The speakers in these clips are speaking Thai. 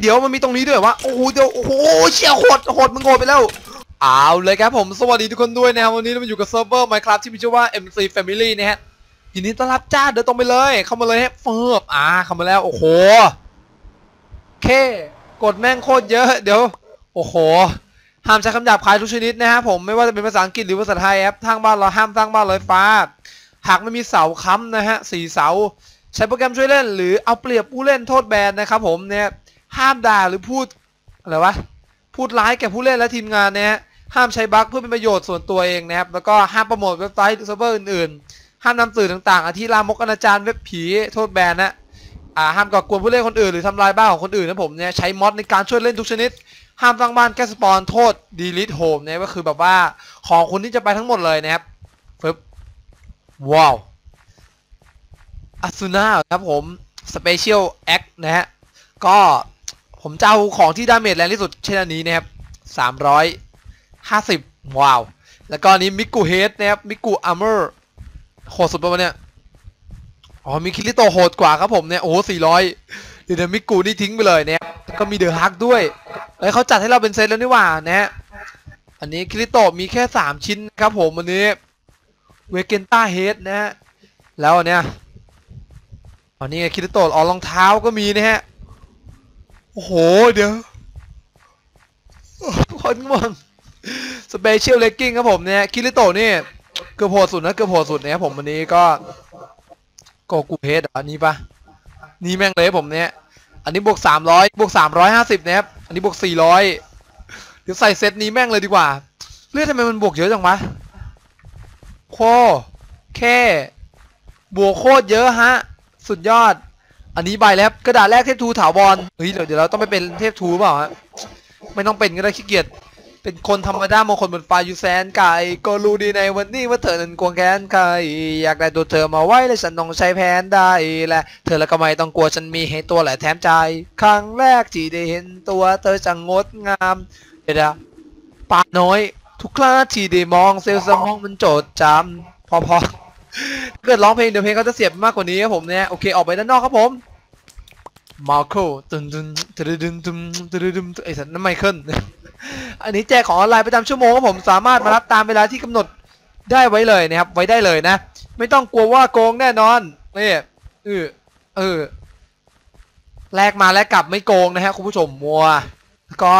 เดี๋ยวมันมีตรงนี้ด้วยวะโอ้โหเดี๋ยวโอ้โหเชี่ยโหดโหดมึงโหดไปแล้วเอาเลยครับผมสวัสดีทุกคนด้วยนะครับวันนี้เราอยู่กับเซิร์ฟเวอร์ Minecraft ที่มีชื่อว่า MC Family นะฮะยินดีต้อนรับจ้าเดินตรงไปเลย เข้ามาเลยฮะเฟิบอ่าเข้ามาแล้วโอ้โหเค กดแม่งโคตรเยอะ เดี๋ยว โอ้โหห้ามใช้คำหยาบคายทุกชนิดนะฮะผมไม่ว่าจะเป็นภาษาอังกฤษหรือภาษาไทยแอปทางบ้านเราห้ามสร้างบ้านลอยฟ้า หากไม่มีเสาค้ำนะฮะสี่เสา ใช้โปรแกรมช่วยเล่น หรือเอาเปรียบผู้เล่นโทษแบนนะครับผมเนี่ย ห้ามด่าหรือพูดอะไรวะพูดร้ายแก่ผู้เล่นและทีมงานนะฮะห้ามใช้บั๊กเพื่อเป็นประโยชน์ส่วนตัวเองนะครับแล้วก็ห้ามโปรโมทเว็บไซต์หรือเซิร์ฟเวอร์อื่นๆ ห้ามนำสื่อต่างๆอาทิลามกอนาจารเว็บผีโทษแบนนะอ่าห้ามก่อกวนผู้เล่นคนอื่นหรือทำลายบ้านของคนอื่นนะผมเนี่ยใช้มอดในการช่วยเล่นทุกชนิด ห้ามสร้างบ้านแก้สปอนโทษ delete home เนี่ยก็คือแบบว่าของคุณที่จะไปทั้งหมดเลยนะครับฟึบว้าวอาซูน่าครับผม Special Act นะฮะก็ ผมจะเอาของที่ดาเมจแรงที่สุดเช่นอันนี้นะครับ350ว้าว แล้วก็อันนี้มิกุเฮดนะครับมิกุอาร์เมอร์โหดสุดประมาณเนี้ยอ๋อมีคิริโตโหดกว่าครับผมเนี่ยโอ้โห400เดี๋ยวเดี๋ยวมิกุนี่ทิ้งไปเลยนะครับก็มีเดอะฮักด้วยเอ้ยเขาจัดให้เราเป็นเซตแล้วนี่หว่านะฮะอันนี้คิริโตมีแค่3ชิ้นครับผมอันนี้เวเกนต้าเฮดนะฮะแล้วอันเนี้ยอันนี้คิริโตะอ๋อรองเท้าก็มีนะฮะ อ้โห เดี๋ยวคนม่วงสเปเชียลเลกกิ้งครับผมเนี่ยคิริโตะนี่เกือบโหดสุดนะเกือบโหดสุดเนะครับผมวันนี้ก็โกกูเฮดอันนี้ปะนี่แม่งเลยผมเนี่ย อันนี้บวก300บวก350นะครับ อันนี้บวก400เดี๋ยวใส่เซตนี้แม่งเลยดีกว่า เลือดทำไมมันบวกเยอะจังวะโคแค่ บวกโคตรเยอะฮะ สุดยอด อันนี้ใบแล้วกระดาษแรกเทพทูถาวรเฮ้ยเดี๋ยวเดี๋ยวเราต้องไปเป็นเทพทูเปล่าฮะไม่ต้องเป็นก็ได้ขี้เกียจเป็นคนธรรมดามงคลบนฟ้าอยู่แสนไกลก็รู้ดีในวันนี้ว่าเธอนั้นควงแค้นใครอยากได้ตัวเธอมาไว้และฉันต้องใช้แผนได้และเธอแล้วก็ไม่ต้องกลัวฉันมีให้ตัวแหละแถมใจ ครั้งแรกที่ได้เห็นตัวเธอจะงดงามเดี๋ยวปาน้อย ทุกครั้งที่ได้มองเซลล์สมองมันโจดจำพอพอ เกิดร้องเพลงเดี๋ยวเพลงเขาจะเสียบมากกว่านี้ครับผมเนี่ยโอเคออกไปด้านนอกครับผมมาโคตึนตึนตึนตึนตึนตึนตึนไอสันนั่นไมเคิลอันนี้แจกของออนไลน์ประจำชั่วโมงครับผมสามารถมารับตามเวลาที่กำหนดได้ไว้เลยนะครับไว้ได้เลยนะ ไม่ต้องกลัวว่าโกงแน่นอนนี่เออเออแลกมาแลกกลับไม่โกงนะฮะคุณผู้ชมมัวแล้วก็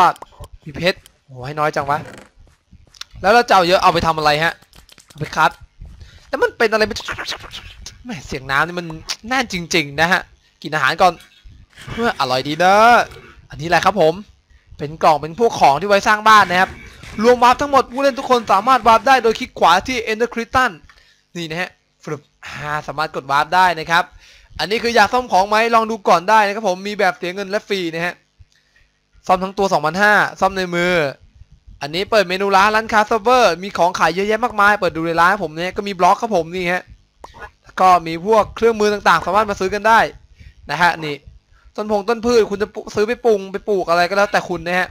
มีเพชรโอ้ให้น้อยจังวะแล้วเราจะเอาเยอะเอาไปทำอะไรฮะเอาไปคัด แล้วมันเป็นอะไรไม่แม่เสียงน้ำนี่มันแน่นจริง ๆ นะฮะ กินอาหารก่อนเพื่ออร่อยดีเนอะอันนี้แหละครับผม เป็นกล่องเป็นพวกของที่ไว้สร้างบ้านนะครับ รวมวาร์ปทั้งหมดผู้เล่นทุกคนสามารถวาร์ปได้โดยคลิกขวาที่ Ender c r i t a n นี่นะฮะฟลุปอ่าสามารถกดวาร์ปได้นะครับ อันนี้คืออยากซ่อมของไหมลองดูก่อนได้นะครับผม มีแบบเสียเงินและฟรีนะฮะ ซ่อมทั้งตัว 2,500ซ่อมในมือ อันนี้เปิดเมนูร้านร้านค้าเซิร์ฟเวอร์มีของขายเยอะแยะมากมาย เปิดดูในร้านผมเนี่ยก็มีบล็อกครับผมนี่ฮะก็มีพวกเครื่องมือต่างๆ สามารถมาซื้อกันได้นะฮะนี่ต้นพงต้นพืชคุณจะซื้อไปปรุงไปปลูกอะไรก็แล้วแต่คุณนะฮะ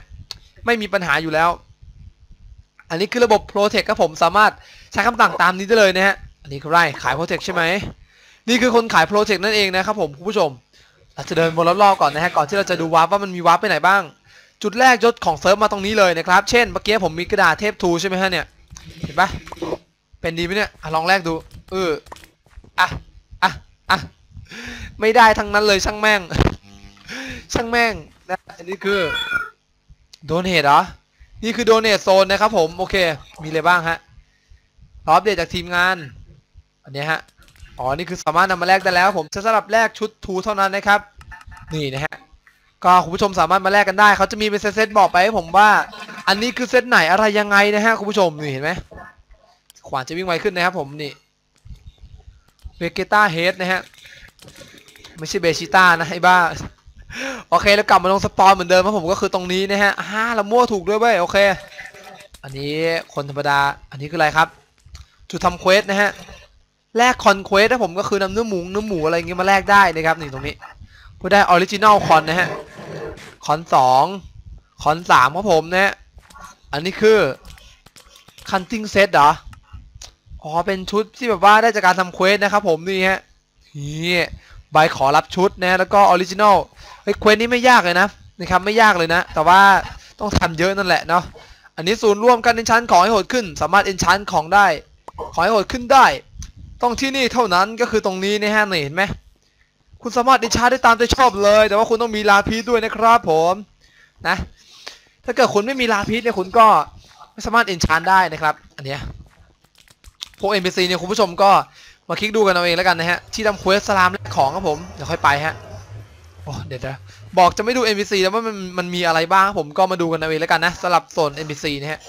ไม่มีปัญหาอยู่แล้ว อันนี้คือระบบ Protect ครับผมสามารถใช้คำสั่งตามนี้ได้เลยนะฮะอันนี้คือไรขาย Protect ใช่ไหมนี่คือคนขาย Protect นั่นเองนะครับผมคุณผู้ชมเราจะเดินวนรอบๆก่อนนะฮะก่อนที่เราจะดูวาร์ปว่ามันมีวาร์ปไปไหนบ้าง จุดแรกยศของเซิร์ฟมาตรงนี้เลยนะครับ เช่นเมื่อกี้ผมมีกระดาษเทพทูใช่ไหมฮะเนี่ย เห็นปะเป็นดีไหมเนี่ยอลองแรกดู เอออะอะอะไม่ได้ทั้งนั้นเลยช่างแม่ง ช่างแม่งนะอันนี้คือโดเนทเหรอ นี่คือโดเนทโซนนะครับผม โอเค มีอะไรบ้างฮะรออัปเดตจากทีมงาน อันนี้ฮะ อ๋อ นี่คือสามารถนำมาแลกได้แล้ว ผมจะสำหรับแลกชุดทูเท่านั้นนะครับ นี่นะฮะ ก็คุณผู้ชมสามารถมาแลกกันได้เขาจะมีเป็นเซตบอกไปให้ผมว่า อันนี้คือเซตไหนอะไรยังไงนะฮะคุณผู้ชมนี่เห็นไหมขวานจะวิ่งไวขึ้นนะครับผมนี่เวเกต้าเฮดนะฮะไม่ใช่เบชิต้านะไอ้บ้าโอเคแล้วกลับมาลงสปอนเหมือนเดิมครับผมก็คือตรงนี้นะฮะฮ่าเรามั่วถูกด้วยเว้ยโอเค อันนี้คนธรรมดาอันนี้คืออะไรครับ จุดทำเควสนะฮะแลกคอนเควสนะผมก็คือนำเนื้อหมูเนื้อหมูอะไรเงี้ยมาแลกได้นะครับนี่ตรงนี้ เพื่อได้ออริจินอลคอนนะฮะ คอนสองคอนสามครับผมนะฮะ อันนี้คือคันติ้งเซตเหรอ อ๋อ เป็นชุดที่แบบว่าได้จากการทำเควสนะครับผมนี่ฮะ นี่ใบขอรับชุดนะ แล้วก็ออริจินอลเฮ้ยเควสนี้ไม่ยากเลยนะนะครับไม่ยากเลยนะ แต่ว่าต้องทำเยอะนั่นแหละเนาะ อันนี้ศูนย์ร่วมกันเอนชันของให้โหดขึ้น สามารถเอนชันของได้ ขอให้โหดขึ้นได้ ต้องที่นี่เท่านั้นก็คือตรงนี้นะฮะนี่เห็นไหม คุณสามารถเอนชันได้ตามใจชอบเลย แต่ว่าคุณต้องมีลาพีด้วยนะครับผมนะ ถ้าเกิดคุณไม่มีลาพีสเนี่ยคุณก็ไม่สามารถเอนชันได้นะครับ อันเนี้ยพวก NPC เนี่ยคุณผู้ชมก็มาคลิกดูกันเอาเองแล้วกันนะฮะ ที่ทำเควสสลามแลกของครับผมเดี๋ยวค่อยไปฮะโอ้เดี๋ยวนะบอกจะไม่ดู NPC แล้วว่ามันมันมีอะไรบ้างครับผมก็มาดูกันเอาเองแล้วกันนะสำหรับโซน NPC นะฮะ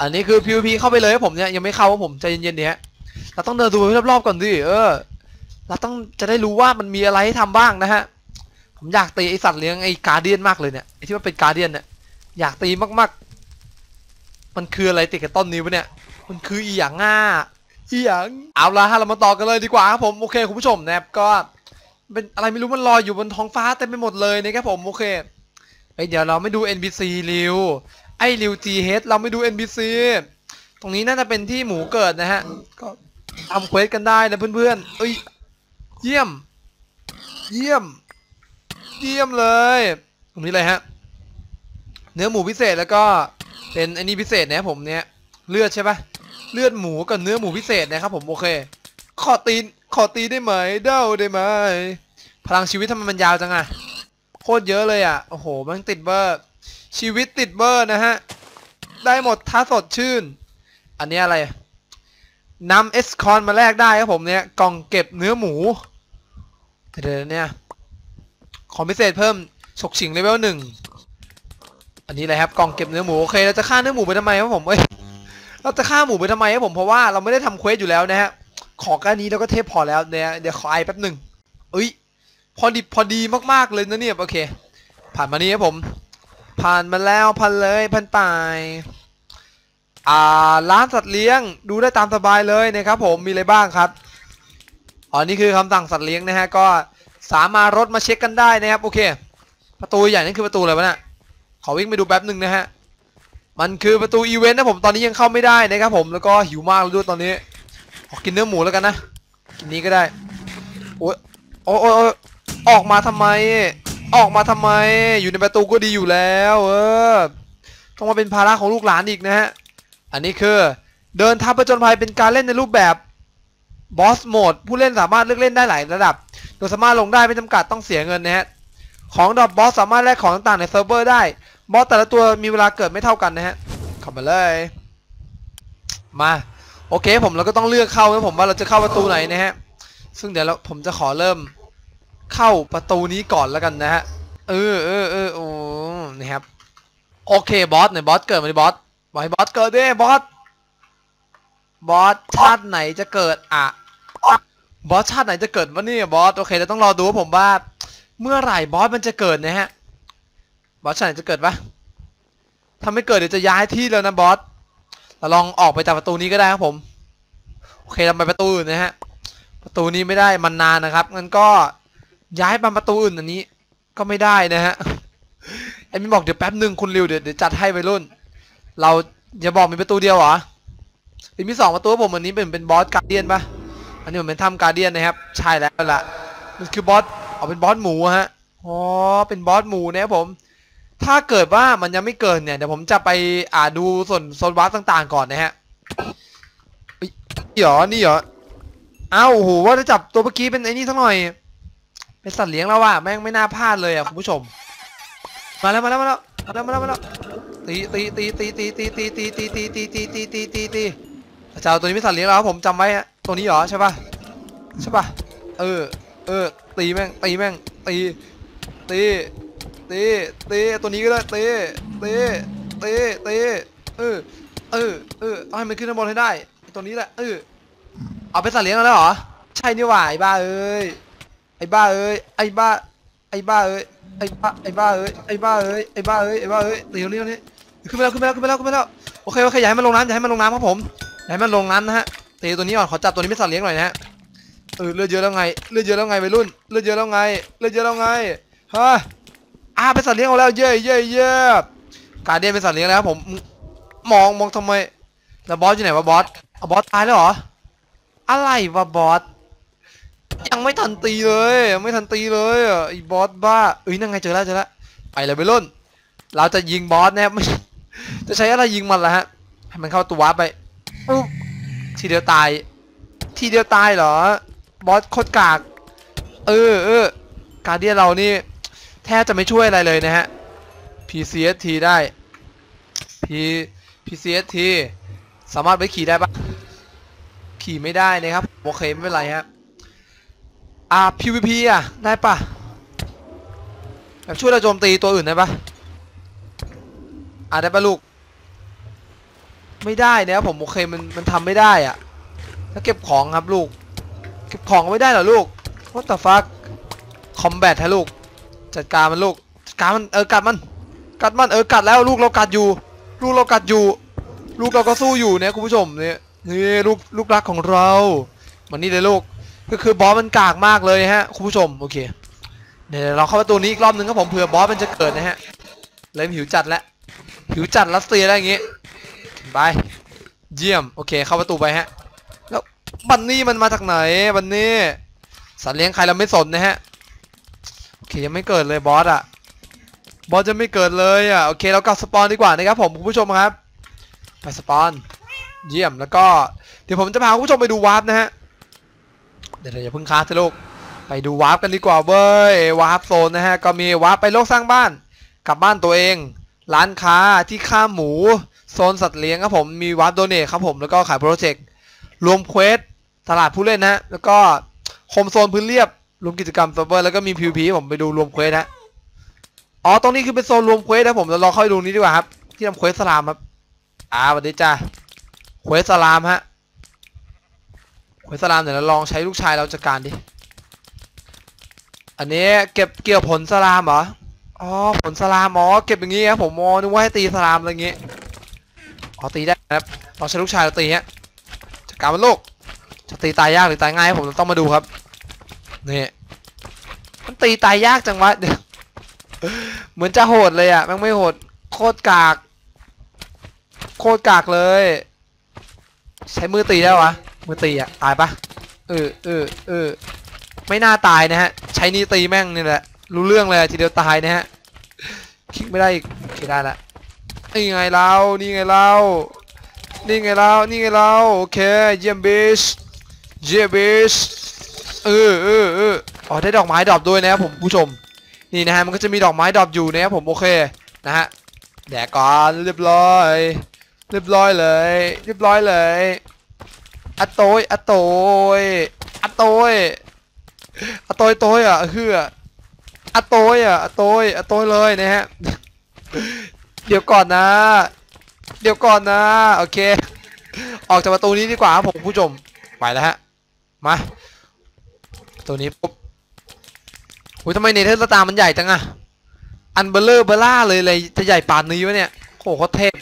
อันนี้คือ PVP เข้าไปเลยครับผมเนี่ยยังไม่เข้าครับผมใจเย็นๆดิฮะเราต้องเดินดูไปรอบๆก่อนดิเออ เราต้องจะได้รู้ว่ามันมีอะไรให้ทำบ้างนะฮะ ผมอยากตีไอสัตว์เลี้ยงไอการเดียนมากเลยเนี่ยไอที่มันเป็นการเดียนเนี่ยอยากตีมากๆ มันคืออะไรติดกับต้นนี้วะเนี่ย มันคืออีหยังง่าอีหยังเอาละฮะเรามาต่อกันเลยดีกว่าครับผมโอเคคุณผู้ชมนะครับก็เป็นอะไรไม่รู้มันลอยอยู่บนท้องฟ้าเต็มไปหมดเลยนะครับผมโอเคเฮ้ยเดี๋ยวเราไม่ดู NPC ริวไอ้ริว GH เราไม่ดู NPC ตรงนี้น่าจะเป็นที่หมูเกิดนะฮะ ก็ทำเควสกันได้นะเพื่อนๆเอ้ย เยี่ยม เยี่ยม เยี่ยมเลยตรงนี้เลยฮะ เนื้อหมูพิเศษแล้วก็เป็นอันนี้พิเศษนะผมเนี่ยเลือดใช่ปะเลือดหมูกับเนื้อหมูพิเศษนะครับผมโอเค ขอตีนขอตีได้ไหมเด้าได้ไหมพลังชีวิตทำไมมันยาวจังอะโคตรเยอะเลยอะโอ้โหมันติดเบอร์ชีวิตติดเบอร์นะฮะได้หมดท้าสดชื่น อันนี้อะไรนำเอสคอนมาแลกได้ครับผมเนี่ยกล่องเก็บเนื้อหมู เดี๋ยวเนี่ย ของพิเศษเพิ่มฉกฉิงเลเวลหนึ่ง อันนี้อะไรครับกล่องเก็บเนื้อหมูโอเคเราจะฆ่าเนื้อหมูไปทำไมครับผมเอ้ยเราจะฆ่าหมูไปทำไมครับผมเพราะว่าเราไม่ได้ทำเควสอยู่แล้วนะฮะขอแค่นี้เราก็เทพพอแล้วเนี่ยเดี๋ยวขอไอแป๊บหนึ่งเอ้ยพอดีพอดีมากๆเลยนะเนี่ยโอเค ผ่านมานี้ครับผม ผ่านมาแล้วพันเลยพันไปอ่าร้านสัตว์เลี้ยงดูได้ตามสบายเลยนะครับผมมีอะไรบ้างครับ อ๋อนี่คือคำสั่งสัตว์เลี้ยงนะฮะก็สามารถรถมาเช็คกันได้นะครับโอเค ประตูใหญ่นั่นคือประตูอะไรวะเนี่ยขอวิ่งไปดูแป๊บหนึ่งนะฮะมันคือประตูอีเวนต์นะผมตอนนี้ยังเข้าไม่ได้นะครับผมแล้วก็หิวมากเลยด้วยตอนนี้ขอกินเนื้อหมูแล้วกันนะกินนี้ก็ได้โอ้ยโอ้ยโอ้ยออกมาทำไม ออกมาทำไม อยู่ในประตูก็ดีอยู่แล้ว เออต้องมาเป็นภาระของลูกหลานอีกนะฮะอันนี้คือเดินทัพประจนภัยเป็นการเล่นในรูปแบบ บอสโหมดผู้เล่นสามารถเลือกเล่นได้หลายระดับ โดยสามารถลงได้ไม่จำกัดต้องเสียเงินนะฮะ ของดรอปบอสสามารถแลกของต่างๆในเซิร์ฟเวอร์ได้ บอสแต่ละตัวมีเวลาเกิดไม่เท่ากันนะฮะเข้ามาเลย มา โอเคผมเราก็ต้องเลือกเข้านะผมว่าเราจะเข้าประตูไหนนะฮะ ซึ่งเดี๋ยวเราผมจะขอเริ่ม เข้าประตูนี้ก่อนแล้วกันนะฮะ เออเออเออโอ้นะครับ โอเคบอสเนี่ยบอสเกิดมาดิบอสบอกให้บอสเกิดดิบอสบอสชาติไหนจะเกิดอะ บอสชาติไหนจะเกิดวะเนี่ยบอสโอเคเราต้องรอดูว่าผมว่า เมื่อไหร่บอสมันจะเกิดนะฮะบอสชาติไหนจะเกิดปะถ้าไม่เกิดเดี๋ยวจะย้ายที่แล้วนะบอสเราลองออกไปจากประตูนี้ก็ได้ครับผมโอเคเราไปประตูอื่นนะฮะประตูนี้ไม่ได้มันนานนะครับงั้นก็ย้ายมาประตูอื่นอันนี้ ก็ไม่ได้นะฮะไอ้มินบอกเดี๋ยวแป๊บหนึ่งคุณริวเดี๋ยวเดี๋ยวจัดให้ไปรุ่น เราอย่าบอกมีประตูเดียวเหรอไอ้มีสองประตูผมอันนี้เป็นเป็นบอสการเดียนปะ อันนี้มันเป็นถ้ำการเดียนนะครับ ใช่แล้วล่ะ มันคือบอสเอาเป็นบอสหมูฮะ อ๋อ เป็นบอสหมูนะครับผม ถ้าเกิดว่ามันยังไม่เกินเนี่ย เดี๋ยวผมจะไปอ่าดูส่วนโซนวัดต่างๆ ก่อนนะฮะนี่เหรอ นี่เหรอ อ้าวโหว่าจะจับตัวเมื่อกี้เป็นไอ้นี่สักหน่อย เป็นสัตว์เลี้ยงแล้วว่ะแม่งไม่น่าพลาดเลยอะคุณผู้ชม มาแล้วมาแล้วมาแล้วมาแล้วมาแล้วมาแล้วตีตีตีตีตีตีตีตีตีตีตีตีตีตีตีตีเจ้าตัวนี้เป็นสัตว์เลี้ยงแล้วผมจำไว้ฮะ ตัวนี้เหรอใช่ป่ะใช่ป่ะเออเออตีแม่งตีแม่งตีตีตีตีตัวนี้ก็ได้ตีตีตีตีเออเออเออต้องให้มันขึ้นข้างบนให้ได้ตัวนี้แหละเออเอาเป็นสัตว์เลี้ยงแล้วเหรอใช่นี่หว่าไอ้บ้าเอ้ยไอ้บ้าเอ้ยไอ้บ้าไอ้บ้าเอ้ยไอ้บ้าไอ้บ้าเอ้ยไอ้บ้าเอ้ยไอ้บ้าเอ้ยไอ้บ้าเอ้ยเดี๋ยวนี้นี้ขึ้นไปแล้วขึ้นไปแล้วขึ้นไปแล้วขึ้นไปแล้วโอเคโอเคอย่าให้มันลงน้ำอย่าให้มันลงน้ำครับผมอย่าให้มันลงน้ำนะฮะ ตีตัวนี้ก่อนขอจับตัวนี้เป็นสัตว์เลี้ยงหน่อยนะฮะเออเลือดเยอะแล้วไงเลือดเยอะแล้วไงวัยรุ่นเลือดเยอะแล้วไงเลือดเยอะแล้วไงฮะอ่าเป็นสัตว์เลี้ยงของเราเย้เย้เย้การเดียนเป็นสัตว์เลี้ยงแล้วครับผมมองมองทำไมแล้วบอสอยู่ไหนวะบอสเอาบอสตายแล้วเหรออะไรวะบอสยังไม่ทันตีเลยไม่ทันตีเลยอะไอ้บอสบ้าเอ้ยนั่งไงเจอแล้วเจอแล้วไปเลยไปรุ่น เราจะยิงบอสนะครับไม่จะใช้อะไรยิงมันล่ะฮะให้มันเข้าตัววาร์ปไป ทีเดียวตาย ทีเดียวตายเหรอ บอสโคตรกาก เออเออการเดียเรานี่ แทบจะไม่ช่วยอะไรเลยนะฮะ PCST ได้ P PCST สามารถไปขี่ได้ปะขี่ไม่ได้นะครับ โอเค ไม่เป็นไรฮะอ่า PVP อะ ได้ปะแบบช่วยเราโจมตีตัวอื่นได้ปะอ่าได้ปะลูก ไม่ได้นะครับผมโอเคมันมันทำไม่ได้อะแล้วเก็บของครับลูก เก็บของไม่ได้เหรอลูก What the fuck combat ฮะลูก จัดการมันลูกจัดการมันเออกัดมัน กัดมันเออกัดแล้วลูกเรากัดอยู่ ลูกเรากัดอยู่ ลูกเราก็สู้อยู่เนี่ยคุณผู้ชมเนี่ยนี่ลูกลูกรักของเรา มันนี่เลยลูกก็คือบอสมันกากมากเลยฮะคุณผู้ชมโอเคเดี๋ยวเราเข้าประตูนี้อีกรอบนึงครับผมเผื่อบอสมันจะเกิดนะฮะเริ่มหิวจัดแล้วหิวจัดรัสเซียแล้วอย่างงี้ ไป เยี่ยม โอเค เข้าประตูไปฮะ แล้วบันนี่มันมาจากไหน บันนี่สัตว์เลี้ยงใครเราไม่สนนะฮะ โอเค ยังไม่เกิดเลยบอสอะบอสจะไม่เกิดเลยอะโอเค เรากลับสปอนดีกว่านะครับผมคุณผู้ชมครับ ไปสปอน เยี่ยม แล้วก็ เดี๋ยวผมจะพาคุณผู้ชมไปดูวาร์ปนะฮะ เดี๋ยวอย่าเพิ่งค้าสิลูก ไปดูวาร์ปกันดีกว่าเว้ย วาร์ปโซนนะฮะ ก็มีวาร์ปไปโลกสร้างบ้าน กลับบ้านตัวเอง ร้านค้าที่ข้ามหมู โซนสัตว์เลี้ยงครับผมมีวาร์ปโดเนทครับผมแล้วก็ขายโปรเจกต์รวมเควสตลาดผู้เล่นนะแล้วก็โฮมโซนพื้นเรียบรวมกิจกรรมเซิร์ฟเวอร์แล้วก็มี PVP ผมไปดูรวมเควสฮะอ๋อตรงนี้คือเป็นโซนรวมเควสนะผมเราลองเข้าไปดูนี้ดีกว่าครับที่ทำเควสสลามครับอ่าสวัสดีจ้าเควสสลามฮะเควสสลามเดี๋ยวเราลองใช้ลูกชายเราจัดการดิอันนี้เก็บเกี่ยวผลสลามเหรออ๋อผลสลามอ๋อเก็บอย่างงี้ครับผมมอนึกว่าให้ตีสลามอะไรอย่าง งี้อ๋อตีได้นะครับลองใช้ลูกชายเราตีฮะจัดการมันลูกจะตีตายยากหรือตายง่ายผมต้องมาดูครับนี่มันตีตายยากจังวะเหมือนจะโหดเลยอะแม่งไม่โหดโคตรกาก โคตรกากเลย ใช้มือตีได้วะมือตีอะตายปะเออเออเออไม่น่าตายนะฮะ ใช้นี่ตีแม่งนี่แหละรู้เรื่องเลยทีเดียวตายนะฮะคลิกไม่ได้อีกโอเคได้ละ นี่ไงเรานี่ไงเรานี่ไงเรานี่ไงเราโอเคเยี่ยมบิชเยี่ยมบิชเออเออเอออ๋อได้ดอกไม้ดอปด้วยนะครับผมผู้ชม นี่นะฮะมันก็จะมีดอกไม้ดอปอยู่นะครับผมโอเคนะฮะแดกก่อนเรียบร้อย เรียบร้อยเลย เรียบร้อยเลยอะโตยอะโตยอะโตยอะโตยโตยอะเฮืออะโตยอะอะโตยอะโตยเลยนะฮะ เดี๋ยวก่อนนะ เดี๋ยวก่อนนะ โอเค ออกจากประตูนี้ดีกว่าครับผมผู้ชม ไปแล้วฮะ มาตัวนี้ปุ๊บอุ้ยทำไมเนเธอร์ตามันใหญ่จังอะอันเบลเลอร์เบล่าเลยเลยจะใหญ่ปานนี้วะเนี่ยโหโคตรเทพ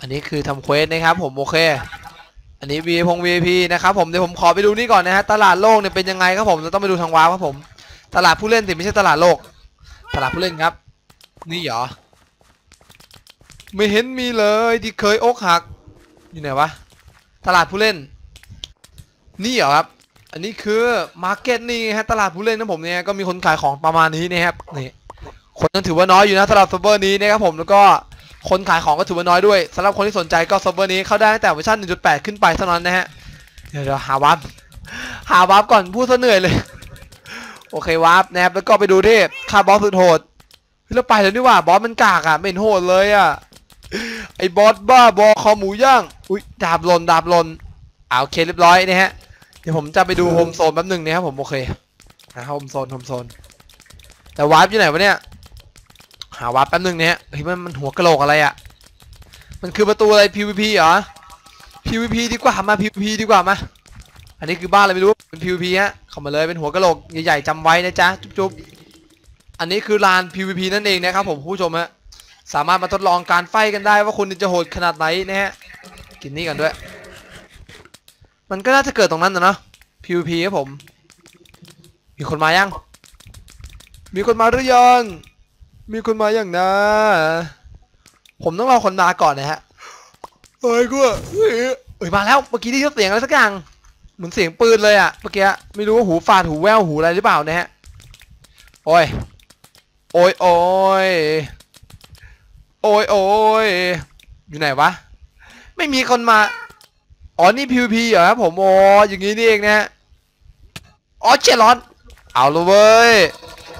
อันนี้คือทำเควสนะครับผมโอเค อันนี้ V พง VIP นะครับผมเดี๋ยวผมขอไปดูนี่ก่อนนะฮะตลาดโลกเนี่ยเป็นยังไงครับผมเราต้องไปดูทางว้าวครับผม ตลาดผู้เล่นสิไม่ใช่ตลาดโลก ตลาดผู้เล่นครับ นี่เหรอ ไม่เห็นมีเลยที่เคยอกหัก อยู่ไหนวะ ตลาดผู้เล่น นี่เหรอครับ อันนี้คือมาร์เก็ตนี่ฮะตลาดผู้เล่นนะผมเนี่ยก็มีคนขายของประมาณนี้นะครับนี่คนยังถือว่าน้อยอยู่นะสำหรับเซิร์ฟเวอร์นี้นะครับผมแล้วก็คนขายของก็ถือว่าน้อยด้วยสำหรับคนที่สนใจก็เซิร์ฟเวอร์นี้เข้าได้ตั้งแต่เวอร์ชัน1.8 ขึ้นไปเท่านั้นนะฮะเดี๋ยวหาวาร์ปหาวาร์ปก่อนพูดซะเหนื่อยเลย โอเควาร์ปนะครับแล้วก็ไปดูที่คาบอสสุดโหดเฮ้ยเราไปแล้วนี่ว่าบอสมันกากอะไม่เห็นโหดเลยอะ ไอ้บอสบ้าบอคอหมูย่าง อุ้ยดาบหล่นดาบหล่นอ่าโอเคเรียบร้อยนะฮะ เดี๋ยวผมจะไปดูโฮมโซนแป๊บหนึงนะครับผมโอเคนะโฮมโซนโฮมโซน แต่วาร์ปอยู่ไหนวะเนี่ย หาวาร์ปแป๊บหนึงเนี่ยเฮ้ยมันมันหัวกะโหลกอะไรอะ มันคือประตูอะไร PVP เหรอ PVP ดีกว่ามา PVP ดีกว่ามา อันนี้คือบ้านอะไรไม่รู้ เป็น PVP ฮะ เข้ามาเลยเป็นหัวกะโหลกใหญ่ๆจำไว้นะจ๊ะ จุ๊บๆ อันนี้คือลาน PVP นั่นเองนะครับผมผู้ชมฮะ สามารถมาทดลองการไฟกันได้ว่าคุณจะโหดขนาดไหนนะฮะกินนี่กันด้วย มันก็น่าจะเกิดตรงนั้นนะเนาะ PVP ครับผม มีคนมายัง มีคนมาหรือยัง มีคนมาอย่างนะ ผมต้องรอคนมาก่อนนะฮะเฮ้ยกูเฮ้ยเอ้ยมาแล้วเมื่อกี้ได้ยินเสียงอะไรสักอย่างเหมือนเสียงปืนเลยอะเมื่อกี้ไม่รู้ว่าหูฝาดหูแววหูอะไรหรือเปล่านะฮะโอ้ยโอ้ยโอ้ย โอ้ยโอ้ยอยู่ไหนวะ ไม่มีคนมา อ๋อ นี่ PVP เหรอครับผมอ๋ออย่างงี้นี่เองนะอ๋อเจร้อน เอาละเว้ย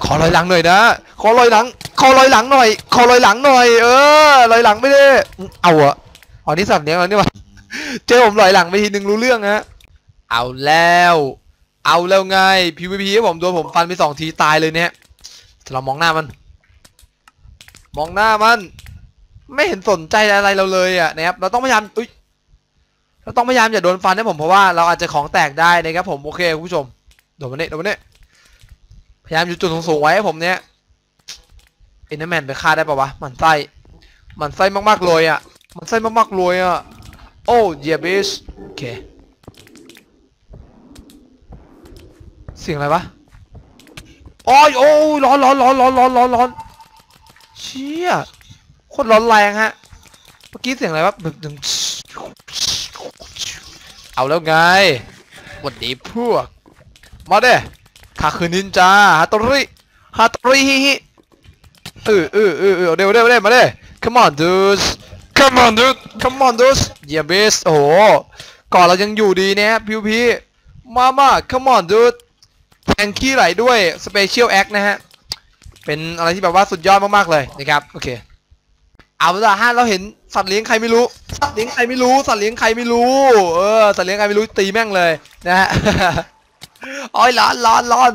ขอลอยหลังหน่อยนะ ขอลอยหลัง ขอลอยหลังหน่อย ขอลอยหลังหน่อย เออ ลอยหลังไม่ได้ เอาอะอ๋อนี่สับเนี้ยงแล้วนี่วะเจอผมลอยหลังไปทีนึงรู้เรื่องฮะ เอาแล้ว เอาแล้วไง PVP ให้ผมโดนผมฟันไปสองทีตายเลยเนี่ยเรามองหน้ามัน มองหน้ามัน ไม่เห็นสนใจอะไรเราเลยอะนะครับเราต้องพยายามอุ้ยเราต้องพยายามอย่าโดนฟันนะผมเพราะว่าเราอาจจะของแตกได้นะครับผมโอเคคุณผู้ชมโดนมันเนี่ยโดนมันเนี่ยพยายามอยู่จุดสูงๆไว้ให้ผมเนี่ยเอ็นเดอร์แมนไปฆ่าได้ปะวะหมันไส้หมันไส้มากๆเลยอะหมันไส้มากๆเลยอะโอ้เยียบิชโอเคเสียงอะไรวะโอ้ยโอ้ยร้อนร้อนร้อนร้อนร้อนร้อนเชี่ย คตรร้อนแรงฮะ เมื่อกี้เสียงอะไรวะแบบดึงเอาแล้วไงวันดีพวก มาเด้ข้าคือนินจาฮาโตริฮาโตริฮิฮิเออเออเออเออเดี๋ยวเดี๋ยวเดี๋ยวมาเด้ come on dudes come on dude come on dudes yeah base โอ้โหก่อนเรายังอยู่ดีเนะพิวพีมามา come on dude แทงขี้ไหลด้วย special act นะฮะ เป็นอะไรที่แบบว่าสุดยอดมากๆเลยนะครับ โอเค เอาละฮะเราเห็นสัตว์เลี้ยงใครไม่รู้สัตว์เลี้ยงใครไม่รู้สัตว์เลี้ยงใครไม่รู้เออสัตว์เลี้ยงใครไม่รู้ตีแม่งเลยนะฮะโอ้ยร้อนร้อนร้อน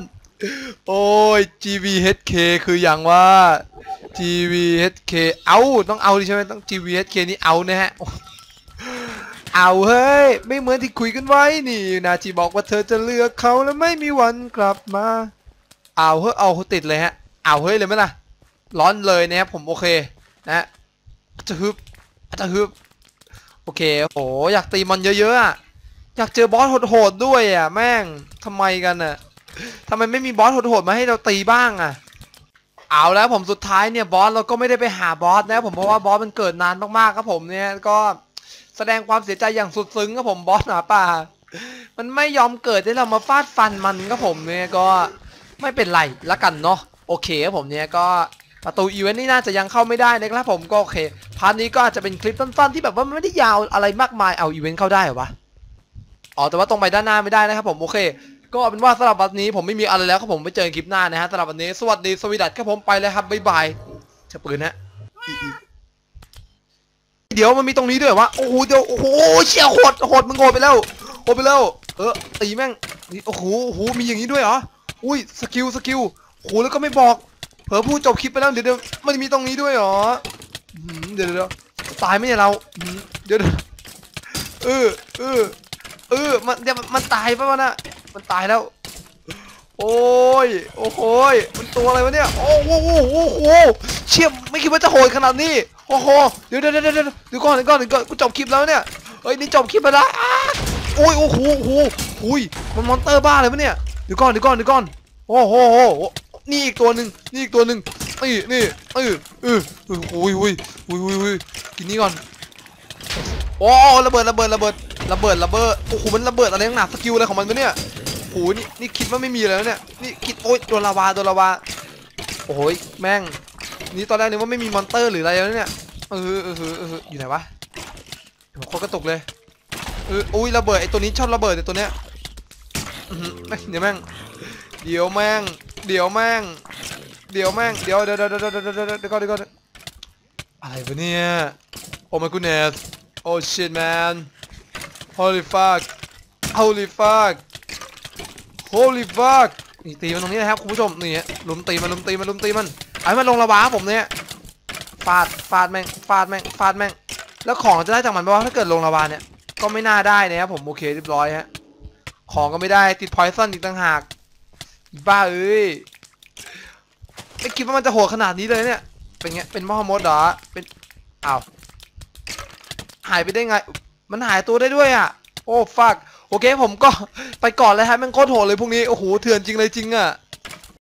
โอ้ย GVHK คืออย่างว่า GVHK เอาต้องเอาดิใช่ไหมต้อง GVHK นี่เอานะฮะเอาเฮ้ย ไม่เหมือนที่คุยกันไว้นี่นาจีบอกว่าเธอจะเลือกเขาแล้วไม่มีวันกลับมาเอาเฮ้ยเอาติดเลยฮะเอาเฮ้ยเลยไหมล่ะร้อนเลยนะครับผมโอเคนะ อาจจะฮึบอาจจะฮึบโอเคโหอยากตีมันเยอะๆอะอยากเจอบอสโหดๆด้วยอะ แม่งทำไมกันอะทำไมไม่มีบอสโหดๆมาให้เราตีบ้างอะ เอาแล้วผมสุดท้ายเนี่ยบอสเราก็ไม่ได้ไปหาบอสนะผมเพราะว่าบอสมันเกิดนานมากๆครับผมเนี่ยก็แสดงความเสียใจอย่างสุดซึ้งครับผมบอสหนาป่า มันไม่ยอมเกิดให้เรามาฟาดฟันมันครับผมเนี่ยก็ไม่เป็นไรละกันเนาะโอเคครับผมเนี่ยก็ ประตูอีเวนต์นี่น่าจะยังเข้าไม่ได้นะครับผมก็โอเคพาร์ทนี้ก็อาจจะเป็นคลิปสั้นๆที่แบบว่ามันไม่ได้ยาวอะไรมากมายเอาอีเวนต์เข้าได้เหรอวะอ๋อแต่ว่าตรงไปด้านหน้าไม่ได้นะครับผมโอเค ก็เป็นว่าสำหรับวันนี้ผมไม่มีอะไรแล้วครับผมไปเจอคลิปหน้านะฮะสำหรับวันนี้สวัสดีสวีดัตครับผมไปเลยครับบ๊ายบายจะปืนฮะเดี๋ยวมันมีตรงนี้ด้วยวะโอ้โหเดี๋ยวโอ้โหเชี่ยโหดโหดมึงโหดไปแล้วโหดไปแล้ว เออตีแม่งโอ้โหโอ้โหมีอย่างนี้ด้วยเหรออุ้ยสกิลสกิลโอ้โหแล้วก็ไม่บอก เผลอพูดจบคลิปไปแล้วเดี๋ยวเดี๋ยวมันมีตรงนี้ด้วยเหรอหือเดี๋ยวเดี๋ยวตายไหมเนี่ยเราหือเดี๋ยวเดี๋ยวเออเออเออมันเดี๋ยวมันตายปะวะน่ะมันตายแล้ว โอ้ยโอ้โหมันตัวอะไรวะเนี่ยโอ้โหโอ้โหโอ้เชี่ยไม่คิดว่าจะโหดขนาดนี้โอ้โหเดี๋ยวเดี๋ยวเดี๋ยวเดี๋ยวก่อนเดี๋ยวก่อนเดี๋ยวก่อนกูจบคลิปแล้วเนี่ยเฮ้ยนี่จบคลิปไปแล้วโอ้ยโอ้โหโอ้โหอุ้ยมันมอนเตอร์บ้าเลยวะเนี่ยเดี๋ยวก่อนเดี๋ยวก่อนเดี๋ยวก่อนโอ้โห นี่อีกตัวหนึ่งนี่อีกตัวหนึ่งนี่นี่เออเออเออโอ้ยโอ้ยโอ้ยโอ้ยโอ้ยกินนี่ก่อนโอ้ระเบิดระเบิดระเบิดระเบิดระเบิดโอ้โหมันระเบิดอะไรนักหนาสกิลอะไรของมันตัวเนี่ยโอ้โหนี่นี่คิดว่าไม่มีแล้วเนี่ยนี่คิดโอ้ยโดนลาวาโดนลาวาโอ้ยแม่งนี่ตอนแรกนึกว่าไม่มีมอนเตอร์หรืออะไรแล้วเนี่ยเออเออเอออยู่ไหนวะหัวโคตรกระตุกเลยเอออุ้ยระเบิดไอตัวนี้ชอบระเบิดไอตัวเนี้ยเดี๋ยวแม่ง เดี๋ยวแม่ง เดี๋ยวแม่ง เดี๋ยวแม่ง เดี๋ยวเดี๋ยวเดี๋ยวเดี๋ยวเดี๋ยวเดี๋ยวเดี๋ยวก่อนเดี๋ยวอะไรวะเนี่ย Oh my goodness Oh shit man Holy fuck Holy fuck Holy fuck นี่ตีมันตรงนี้นะครับคุณผู้ชมนี่ฮะลุมตีมันลุมตีมันลุมตีมันไอ้มันลงระบาผมเนี่ยฟาดฟาดแม่งฟาดแม่งฟาดแม่ง แล้วของจะได้จากมันไหมว่าถ้าเกิดลงระบาเนี่ยก็ไม่น่าได้นะครับผมโอเคเรียบร้อยฮะของก็ไม่ได้ติดพอยซันอีกต่างหาก บ้าเอ้ยไม่คิดว่ามันจะโหดขนาดนี้เลยเนี่ย เป็นไงเป็นมอฮมดเหรอเป็นอ้าวหายไปได้ไง มันหายตัวได้ด้วยอะ โอ้ฟักโอเคผมก็ไปก่อนเลยฮะมันโคตรโหดเลยพวกนี้โอ้โหเถื่อนจริงเลยจริงอะ